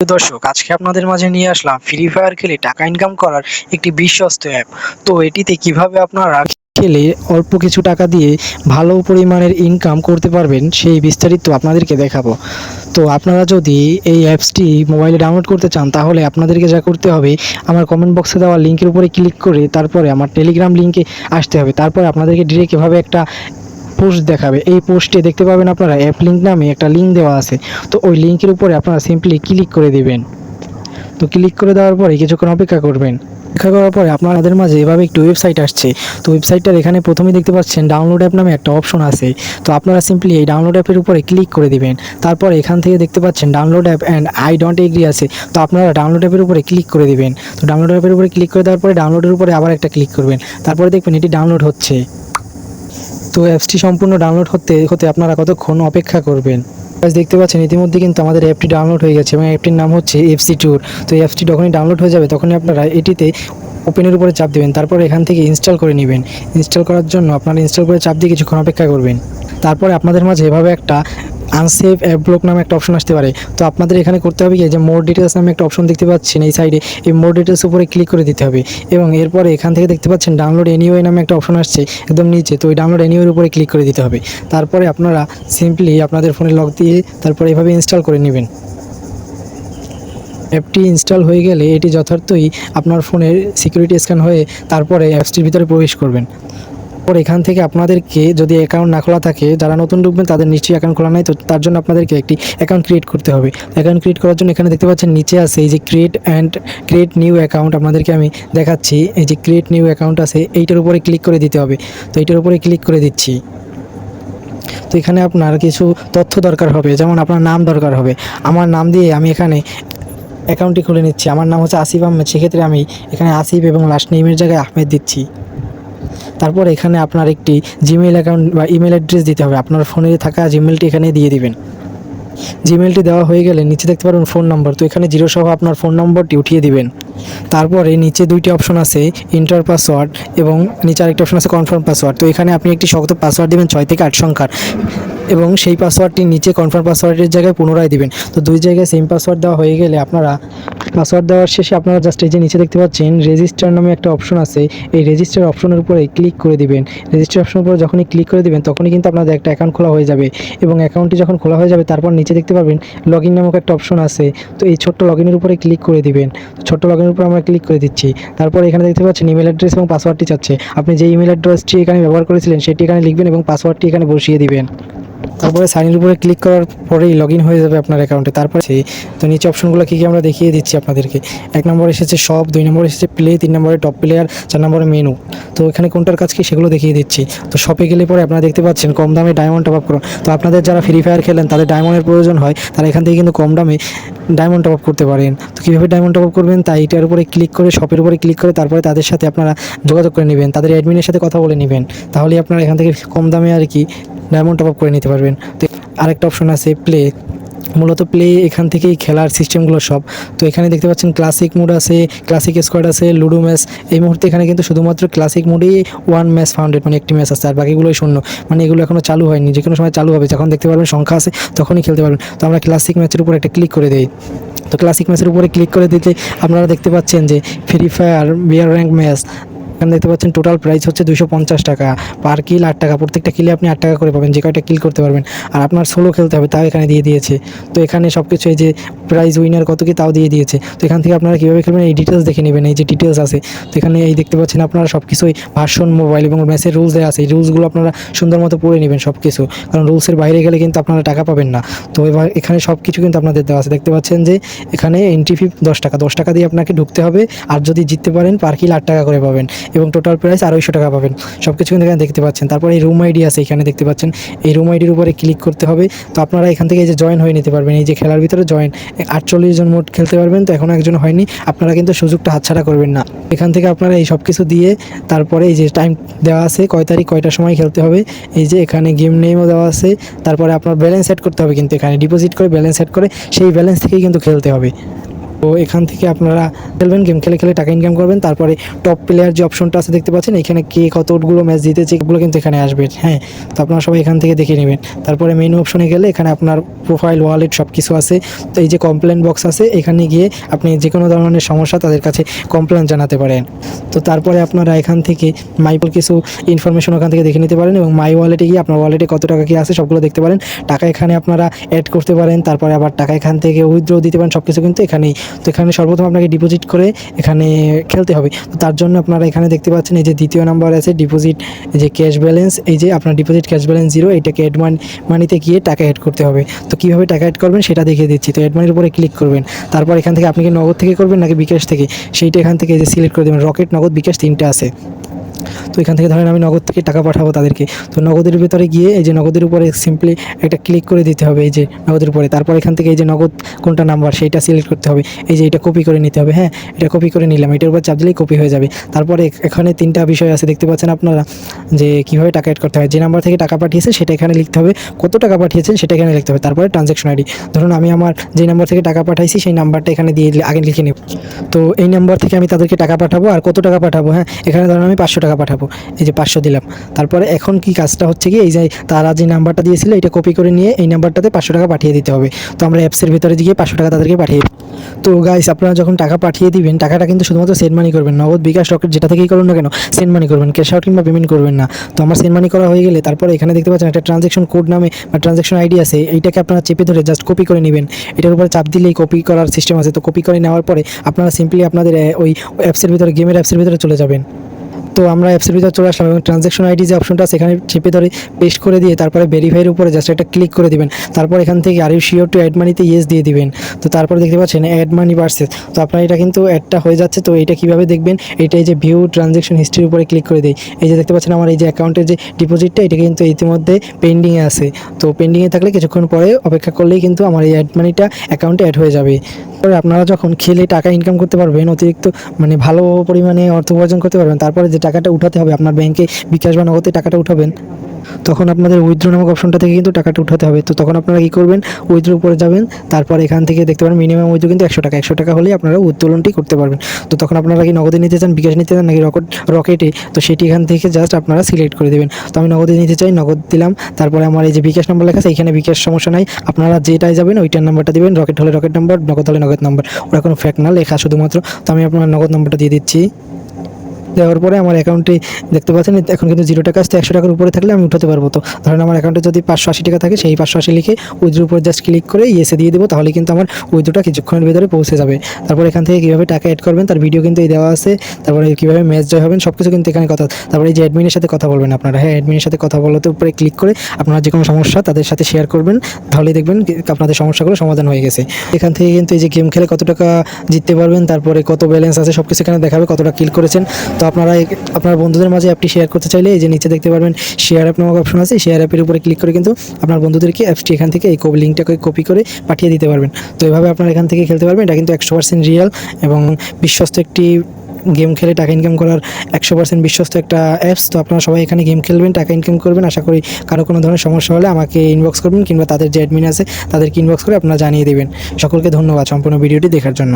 দর্শক, আজকে আপনাদের মাঝে নিয়ে আসলাম ফ্রি ফায়ার খেলে টাকা ইনকাম করার একটি বিশ্বস্ত অ্যাপ তো এটিতে কীভাবে আপনারা খেলে অল্প কিছু টাকা দিয়ে ভালো পরিমাণের ইনকাম করতে পারবেন, সেই বিস্তারিত আপনাদেরকে দেখাবো। তো আপনারা যদি এই অ্যাপসটি মোবাইলে ডাউনলোড করতে চান, তাহলে আপনাদেরকে যা করতে হবে, আমার কমেন্ট বক্সে দেওয়া লিঙ্কের উপরে ক্লিক করে তারপরে আমার টেলিগ্রাম লিঙ্কে আসতে হবে। তারপরে আপনাদেরকে ডিরেক্ট এভাবে একটা পোস্ট দেখাবে। এই পোস্টে দেখতে পাবেন আপনারা অ্যাপ লিঙ্ক নামে একটা লিঙ্ক দেওয়া আছে। তো ওই লিঙ্কের উপরে আপনারা সিম্পলি ক্লিক করে দিবেন। তো ক্লিক করে দেওয়ার পরে কিছুক্ষণ অপেক্ষা করবেন। অপেক্ষা করার পরে আপনাদের মাঝে এভাবে একটি ওয়েবসাইট আসছে। তো ওয়েবসাইটটার এখানে প্রথমেই দেখতে পাচ্ছেন ডাউনলোড অ্যাপ নামে একটা অপশন আছে। তো আপনারা সিম্পলি এই ডাউনলোড অ্যাপের উপরে ক্লিক করে দিবেন। তারপর এখান থেকে দেখতে পাচ্ছেন download app and I don't agree আছে। তো আপনারা ডাউনলোড অ্যাপের উপরে ক্লিক করে দিবেন। তো ডাউনলোড অ্যাপের উপরে ক্লিক করে দেওয়ার পরে ডাউনলোডের উপরে আবার একটা ক্লিক করবেন। তারপরে দেখবেন এটি ডাউনলোড হচ্ছে। তো অ্যাপসটি সম্পূর্ণ ডাউনলোড হতে হতে আপনারা কতক্ষণ অপেক্ষা করবেন? দেখতে পাচ্ছেন, ইতিমধ্যে কিন্তু আমাদের অ্যাপটি ডাউনলোড হয়ে গেছে এবং অ্যাপটির নাম হচ্ছে এফসি ট্যুর তো এই অ্যাপসটি যখনই ডাউনলোড হয়ে যাবে, তখনই আপনারা এটিতে ওপেনের উপরে চাপ দেবেন। তারপর এখান থেকে ইনস্টল করে নেবেন। ইনস্টল করার জন্য আপনারা ইনস্টল করে চাপ দিয়ে কিছুক্ষণ অপেক্ষা করবেন। তারপরে আপনাদের মাঝে এভাবে একটা আনসেভ অ্যাপ ব্লক নামে একটা অপশন আসতে পারে। তো আপনাদের এখানে করতে হবে কি যে মোর ডিটেলস নামে একটা অপশন দেখতে পাচ্ছেন এই সাইডে এই মোর ডিটেলস উপরে ক্লিক করে দিতে হবে। এবং এরপরে এখান থেকে দেখতে পাচ্ছেন ডাউনলোড এনিওয়ে নামে একটা অপশন আসছে, একদম নিচে। তো ওই ডাউনলোড এনিওয়ের উপরে ক্লিক করে দিতে হবে। তারপরে আপনারা সিম্পলি আপনাদের ফোনে লক দিয়ে তারপরে এভাবে ইনস্টল করে নেবেন। অ্যাপটি ইনস্টল হয়ে গেলে এটি যথার্থই আপনার ফোনের সিকিউরিটি স্ক্যান হয়ে তারপরে অ্যাপসটির ভিতরে প্রবেশ করবেন। পর এখান থেকে আপনাদেরকে যদি অ্যাকাউন্ট না খোলা থাকে, যারা নতুন ঢুকবেন তাদের নিশ্চয়ই অ্যাকাউন্ট খোলা নাই, তো তার জন্য আপনাদেরকে একটি অ্যাকাউন্ট ক্রিয়েট করতে হবে। অ্যাকাউন্ট ক্রিয়েট করার জন্য এখানে দেখতে পাচ্ছেন নিচে আছে এই যে create and create new account আপনাদেরকে আমি দেখাচ্ছি। এই যে ক্রিয়েট নিউ অ্যাকাউন্ট আছে, এইটার উপরে ক্লিক করে দিতে হবে। তো এইটার উপরে ক্লিক করে দিচ্ছি। তো এখানে আপনার কিছু তথ্য দরকার হবে, যেমন আপনার নাম দরকার হবে। আমার নাম দিয়ে আমি এখানে অ্যাকাউন্টটি খুলে নিচ্ছি। আমার নাম হচ্ছে আসিফ আহমেদ, সেক্ষেত্রে আমি এখানে আসিফ এবং লাস্ট নেমের জায়গায় আহমেদ দিচ্ছি। তারপর এখানে আপনার একটি জিমেইল অ্যাকাউন্ট বা ইমেল অ্যাড্রেস দিতে হবে। আপনার ফোনে থাকা জিমেলটি এখানে দিয়ে দিবেন। জিমেলটি দেওয়া হয়ে গেলে নিচে দেখতে পারবেন ফোন নম্বর তো এখানে জিরো সহ আপনার ফোন নম্বরটি উঠিয়ে দিবেন। তারপরে নিচে দুইটি অপশন আছে ইন্টার পাসওয়ার্ড এবং নিচে আরেকটি অপশন আছে কনফার্ম পাসওয়ার্ড তো এখানে আপনি একটি শক্ত পাসওয়ার্ড দেবেন, ছয় থেকে আট সংখ্যার। এবং সেই পাসওয়ার্ডটি নিচে কনফার্ম পাসওয়ার্ডের জায়গায় পুনরায় দিবেন। তো দুই জায়গায় সেম পাসওয়ার্ড দেওয়া হয়ে গেলে আপনারা পাসওয়ার্ড দেওয়ার শেষে আপনারা জাস্ট এই যে নিচে দেখতে পাচ্ছেন রেজিস্টার নামে একটা অপশন আছে। এই রেজিস্টার অপশনের উপরে ক্লিক করে দিবেন। রেজিস্টার অপশনের উপরে যখনই ক্লিক করে দিবেন, তখনই কিন্তু আপনাদের একটা অ্যাকাউন্ট খোলা হয়ে যাবে। এবং অ্যাকাউন্টটি যখন খোলা হয়ে যাবে, তারপর নিচে দেখতে পাবেন লগ ইন নামক একটা অপশন আছে। তো এই ছোট্ট লগ ইনের উপরে ক্লিক করে দিবেন। ছোট্ট লগ ইনের উপরে আমরা ক্লিক করে দিচ্ছি। তারপর এখানে দেখতে পাচ্ছেন ইমেল অ্যাড্রেস এবং পাসওয়ার্ডটি চাচ্ছে। আপনি যে ইমেল অ্যাড্রেসটি এখানে ব্যবহার করেছিলেন, সেটি এখানে লিখবেন এবং পাসওয়ার্ডটি এখানে বসিয়ে দিবেন। তারপরে সাইনের উপরে ক্লিক করার পরেই লগ ইন হয়ে যাবে আপনার অ্যাকাউন্টে তারপরে সেই, তো নিচে অপশনগুলো কী কী আমরা দেখিয়ে দিচ্ছি আপনাদেরকে। এক নম্বর এসেছে সব দুই নম্বর এসেছে প্লে তিন নম্বরে টপ প্লেয়ার চার নম্বরে মেনু তো এখানে কোনটার কাজ কি সেগুলো দেখিয়ে দিচ্ছি। তো শপে গেলে পরে আপনারা দেখতে পাচ্ছেন কম দামে ডায়মন্ড টপ আপ করুন তো আপনাদের যারা ফ্রি ফায়ার খেলেন, তাদের ডায়মন্ডের প্রয়োজন হয়, তারা এখান থেকে কিন্তু কম দামে ডায়মন্ড টপ আপ করতে পারেন। তো কীভাবে ডায়মন্ড টপ আপ করবেন? তাই এটার উপরে ক্লিক করে শপের উপরে ক্লিক করে, তারপরে তাদের সাথে আপনারা যোগাযোগ করে নেবেন। তাদের অ্যাডমিনের সাথে কথা বলে নেবেন। তাহলেই আপনারা এখান থেকে কম দামে আর কি ডায়মন্ড টপ আপ করে নিতে পারবেন। তো আরেকটা অপশন আছে প্লে। মূলত প্লে এখান থেকেই খেলার সিস্টেমগুলো সব। তো এখানে দেখতে পাচ্ছেন ক্লাসিক মোড আছে, ক্লাসিক স্কোয়াড আছে, লুডো ম্যাচ। এই মুহূর্তে এখানে কিন্তু শুধুমাত্র ক্লাসিক মোডেই ওয়ান ম্যাচ ফাউন্ডেড মানে একটি ম্যাচ আছে, আর বাকিগুলোই শূন্য। মানে এগুলো এখনও চালু হয়নি যে কোনো সময় চালু হবে। যখন দেখতে পারবেন সংখ্যা আছে, তখনই খেলতে পারবেন। তো আমরা ক্লাসিক ম্যাচের উপর একটা ক্লিক করে দিই। তো ক্লাসিক ম্যাচের উপরে ক্লিক করে দিতে আপনারা দেখতে পাচ্ছেন যে Free Fire BR rank match এখানে দেখতে পাচ্ছেন টোটাল প্রাইস হচ্ছে দুশো পঞ্চাশ টাকা। পার কিল আট টাকা, প্রত্যেকটা কিলে আপনি আট টাকা করে পাবেন, যে কয়টা কিল করতে পারবেন। আর আপনার সোলো খেলতে হবে, তাও এখানে দিয়ে দিয়েছে। তো এখানে সব কিছু এই যে প্রাইজ উইনার কত কি তাও দিয়ে দিয়েছে। তো এখান থেকে আপনারা কীভাবে খেলবেন, এই ডিটেলস দেখে নেবেন, এই যে ডিটেলস আছে। তো এখানে এই দেখতে পাচ্ছেন আপনারা সব কিছুই ভার্সন মোবাইল এবং ম্যাচের রুলস দেওয়া আছে। এই রুলসগুলো আপনারা সুন্দর মতো পড়ে নেবেন সব কিছু কারণ রুলসের বাইরে গেলে কিন্তু আপনারা টাকা পাবেন না। তো এবার এখানে সব কিছু কিন্তু আপনাদের দেওয়া আছে। দেখতে পাচ্ছেন যে এখানে এন্ট্রি ফি দশ টাকা। দশ টাকা দিয়ে আপনাকে ঢুকতে হবে। আর যদি জিততে পারেন পার কিল আট টাকা করে পাবেন। এবং টোটাল প্রাইস আড়াইশো টাকা পাবেন। সব কিছু কিন্তু এখানে দেখতে পাচ্ছেন। তারপরে এই রুম আইডি আছে, এখানে দেখতে পাচ্ছেন। এই রুম আইডির উপরে ক্লিক করতে হবে। তো আপনারা এখান থেকে এই যে জয়েন হয়ে নিতে পারবেন। এই যে খেলার ভিতরে জয়েন আটচল্লিশ জন মোট খেলতে পারবেন। তো এখনও একজন হয়নি। আপনারা কিন্তু সুযোগটা হাতছাড়া করবেন না। এখান থেকে আপনারা এই সব কিছু দিয়ে তারপরে এই যে টাইম দেওয়া আছে, কয় তারিখ, কয়টার সময় খেলতে হবে, এই যে এখানে গেম নেমও দেওয়া আছে। তারপরে আপনার ব্যালেন্স সেট করতে হবে কিন্তু এখানে। ডিপোজিট করে ব্যালেন্স সেট করে সেই ব্যালেন্স থেকেই কিন্তু খেলতে হবে। তো এখান থেকে আপনারা খেলবেন গেম খেলে খেলে টাকা ইনকাম করবেন। তারপরে টপ প্লেয়ার যে অপশনটা আছে দেখতে পাচ্ছেন, এখানে কে কতগুলো ম্যাচ জিতেছে, এগুলো কিন্তু এখানে আসবে। হ্যাঁ তো আপনারা সবাই এখান থেকে দেখে নেবেন। তারপরে মেনু অপশনে গেলে এখানে আপনার প্রোফাইল ওয়ালেট সব কিছু আছে। তো এই যে কমপ্লেন বক্স আছে, এখানে গিয়ে আপনি যে কোনো ধরনের সমস্যা তাদের কাছে কমপ্লেন জানাতে পারেন। তো তারপরে আপনারা এখান থেকে মাইপল কিছু ইনফরমেশন ওখান থেকে দেখে নিতে পারেন এবং মাই ওয়ালেটে গিয়ে আপনার ওয়ালেটে কত টাকা কি আছে সবগুলো দেখতে পারেন। টাকা এখানে আপনারা অ্যাড করতে পারেন, তারপরে আবার টাকা এখান থেকে উইথড্র দিতে পারেন সব কিছু কিন্তু এখানেই। তো এখানে সর্বপ্রথম আপনাকে ডিপোজিট করে এখানে খেলতে হবে। তো তার জন্য আপনারা এখানে দেখতে পাচ্ছেন এই যে দ্বিতীয় নাম্বার আছে ডিপোজিট যে ক্যাশ ব্যালেন্স এই যে আপনার ডিপোজিট ক্যাশ ব্যালেন্স জিরো এটাকে অ্যাড মানিতে গিয়ে টাকা অ্যাড করতে হবে। তো কীভাবে টাকা অ্যাড করবেন সেটা দেখিয়ে দিচ্ছি। তো অ্যাড মানির উপরে ক্লিক করবেন। তারপর এখান থেকে আপনি কি নগদ থেকে করবেন নাকি বিকাশ থেকে? সেইটা এখান থেকে যে সিলেক্ট করে দেবেন। রকেট নগদ বিকাশ তিনটা আছে। তো এখান থেকে ধরেন আমি নগদ থেকে টাকা পাঠাবো তাদেরকে। তো নগদের ভিতরে গিয়ে এই যে নগদের উপরে সিম্পলি একটা ক্লিক করে দিতে হবে এই যে নগদের উপরে। তারপর এখান থেকে এই যে নগদ কোনটা নাম্বার সেইটা সিলেক্ট করতে হবে। এই যে এটা কপি করে নিতে হবে হ্যাঁ? এটা কপি করে নিলাম, এটার উপর চাপ দিলেই কপি হয়ে যাবে। তারপরে এখানে তিনটা বিষয় আছে, দেখতে পাচ্ছেন আপনারা, যে কীভাবে টাকা অ্যাড করতে হয়। যে নাম্বার থেকে টাকা পাঠিয়েছে সেটা এখানে লিখতে হবে। কত টাকা পাঠিয়েছেন সেটা এখানে লিখতে হবে। তারপরে ট্রানজ্যাকশন আইডি ধরুন আমি আমার যে নাম্বার থেকে টাকা পাঠাইছি সেই নাম্বারটা এখানে দিয়ে আগে লিখে নেব। তো এই নাম্বার থেকে আমি তাদেরকে টাকা পাঠাবো আর কত টাকা পাঠাবো হ্যাঁ? এখানে ধরুন আমি পাঁচশো টাকা পাঠাবো। এই যে পাঁচশো দিলাম। তারপরে এখন কি কাজটা হচ্ছে কি? এই যে তারা যে নাম্বারটা দিয়েছিল, এটা কপি করে নিয়ে এই নাম্বারটাতে পাঁচশো টাকা পাঠিয়ে দিতে হবে। তো আমরা অ্যাপসের ভিতরে গিয়ে পাঁচশো টাকা তাদেরকে পাঠিয়ে। তো গাইস আপনারা যখন টাকা পাঠিয়ে দিবেন, টাকাটা কিন্তু শুধুমাত্র সেন্ড মানি করবেন। নগদ, বিকাশ রকেট যেটা থেকেই করুন না কেন সেন্ড মানি করবেন। ক্যাশ আউট কিংবা পেমেন্ট করবেন না। তো আমার সেন্ড মানি করা হয়ে গেলে তারপরে এখানে দেখতে পাচ্ছেন একটা ট্রানজ্যাকশন কোড নামে বা ট্রানজ্যাকশন আইডি আছে। এইটাকে আপনারা চেপে ধরে জাস্ট কপি করে নেবেন। এটার উপরে চাপ দিলেই কপি করার সিস্টেম আছে। তো কপি করে নেওয়ার পরে আপনারা সিম্পলি আপনাদের ওই অ্যাপসের ভিতরে গেমের অ্যাপসের ভিতরে চলে যাবেন। তো আমরা অ্যাপসের ভিতরে চলে আসলাম এবং ট্রানজ্যাকশন আইডি যে অপশনটা আছে এখানে চেপে ধরে পেস্ট করে দিয়ে তারপরে ভেরিফাইয়ের উপরে জাস্ট একটা ক্লিক করে দিবেন। তারপর এখান থেকে are you sure to add মানিতে ইয়েস দিয়ে দিবেন। তো তারপরে দেখতে পাচ্ছেন অ্যাড মানি ভার্সেস তো আপনার এটা কিন্তু অ্যাডটা হয়ে যাচ্ছে, তো এটা কীভাবে দেখবেন? এটা এই যে ভিউ ট্রানজ্যাকশন হিস্ট্রির উপরে ক্লিক করে দিই। এই যে দেখতে পাচ্ছেন আমার এই যে অ্যাকাউন্টের যে ডিপোজিটটা এটা কিন্তু ইতিমধ্যে পেন্ডিংয়ে আছে। তো পেন্ডিংয়ে থাকলে কিছুক্ষণ পরে অপেক্ষা করলেই কিন্তু আমার এই অ্যাড মানিটা অ্যাকাউন্টে অ্যাড হয়ে যাবে। আপনারা যখন খেলে টাকা ইনকাম করতে পারবেন, অতিরিক্ত মানে ভালো পরিমাণে অর্থ উপার্জন করতে পারবেন, তারপরে যে টাকাটা উঠাতে হবে আপনার ব্যাংকে বিকাশ বা নগদে টাকাটা উঠাবেন। তখন আপনাদের উইথড্র নামক অপশনটা থেকে কিন্তু টাকাটা উঠাতে হবে। তো তখন আপনারা কী করবেন? উইথড্র উপরে যাবেন, তারপর এখান থেকে দেখতে পারেন মিনিমাম উইথড্র কিন্তু একশো টাকা। একশো টাকা হলেই আপনারা উত্তোলনটি করতে পারবেন। তো তখন আপনারা কি নগদে নিতে চান, বিকাশ নিতে চান নাকি রকেট, রকেটে? তো সেটি এখান থেকে জাস্ট আপনারা সিলেক্ট করে দেবেন। তো আমি নগদে নিতে চাই, নগদ দিলাম। তারপরে আমার এই যে বিকাশ নাম্বার লেখা আছে, এখানে বিকাশ সমস্যা নাই। আপনারা যেটাই যাবেন, ওইটার নাম্বারটা দিবেন। রকেট হলে রকেট নাম্বার নগদ হলে নগদ নাম্বার ওরা কোনো ফ্যাক্ট না, লেখা শুধুমাত্র। তো আমি আপনার নগদ নাম্বারটা দিয়ে দিচ্ছি। দেওয়ার পরে আমার অ্যাকাউন্টে দেখতে পাচ্ছেন এখন কিন্তু জিরো টাকা আসতে একশো টাকার উপরে থাকলে আমি উঠাতে পারব। তো ধরেন আমার অ্যাকাউন্টে যদি পাঁচশো আশি টাকা থাকে, সেই পাঁচশো আশি লিখে উইথড্র উপরে জাস্ট ক্লিক করে ইয়েসে দিয়ে দেবো, তাহলে কিন্তু আমার উইথড্রটা কিছুক্ষণের ভিতরে পৌঁছে যাবে। তারপর এখান থেকে কীভাবে টাকা অ্যাড করবেন, তার ভিডিও কিন্তু এই দেওয়া আছে। তারপরে কীভাবে ম্যাচ জয় হবেন সব কিছু কিন্তু এখানে কথা, তারপরে এই যে অ্যাডমিনের সাথে কথা বলবেন আপনারা হ্যাঁ অ্যাডমিনের সাথে কথা বলাতে উপরে ক্লিক করে আপনারা যে কোনো সমস্যা তাদের সাথে শেয়ার করবেন, তাহলেই দেখবেন আপনাদের সমস্যাগুলো সমাধান হয়ে গেছে। এখান থেকে কিন্তু এই যে গেম খেলে কত টাকা জিততে পারবেন, তারপরে কত ব্যালেন্স আছে সব কিছু এখানে দেখাবে কতটা কিল করেছেন। তো আপনারা আপনার বন্ধুদের মাঝে অ্যাপটি শেয়ার করতে চাইলে এই যে নিচে দেখতে পারবেন শেয়ার অ্যাপ নামক অপশন আছে শেয়ার অ্যাপের উপরে ক্লিক করে কিন্তু আপনার বন্ধুদেরকে অ্যাপসটি এখান থেকে এই লিঙ্কটাকে কপি করে পাঠিয়ে দিতে পারবেন। তো এভাবে আপনারা এখান থেকে খেলতে পারবেন, এটা কিন্তু একশো পার্সেন্ট রিয়েল এবং বিশ্বস্ত একটি গেম খেলে টাকা ইনকাম করার একশো পার্সেন্ট বিশ্বস্ত একটা অ্যাপস তো আপনারা সবাই এখানে গেম খেলবেন, টাকা ইনকাম করবেন, আশা করি কারও কোনো ধরনের সমস্যা হলে আমাকে ইনবক্স করবেন কিংবা তাদের যে অ্যাডমিন আছে তাদেরকে ইনবক্স করে আপনারা জানিয়ে দেবেন। সকলকে ধন্যবাদ সম্পূর্ণ ভিডিওটি দেখার জন্য।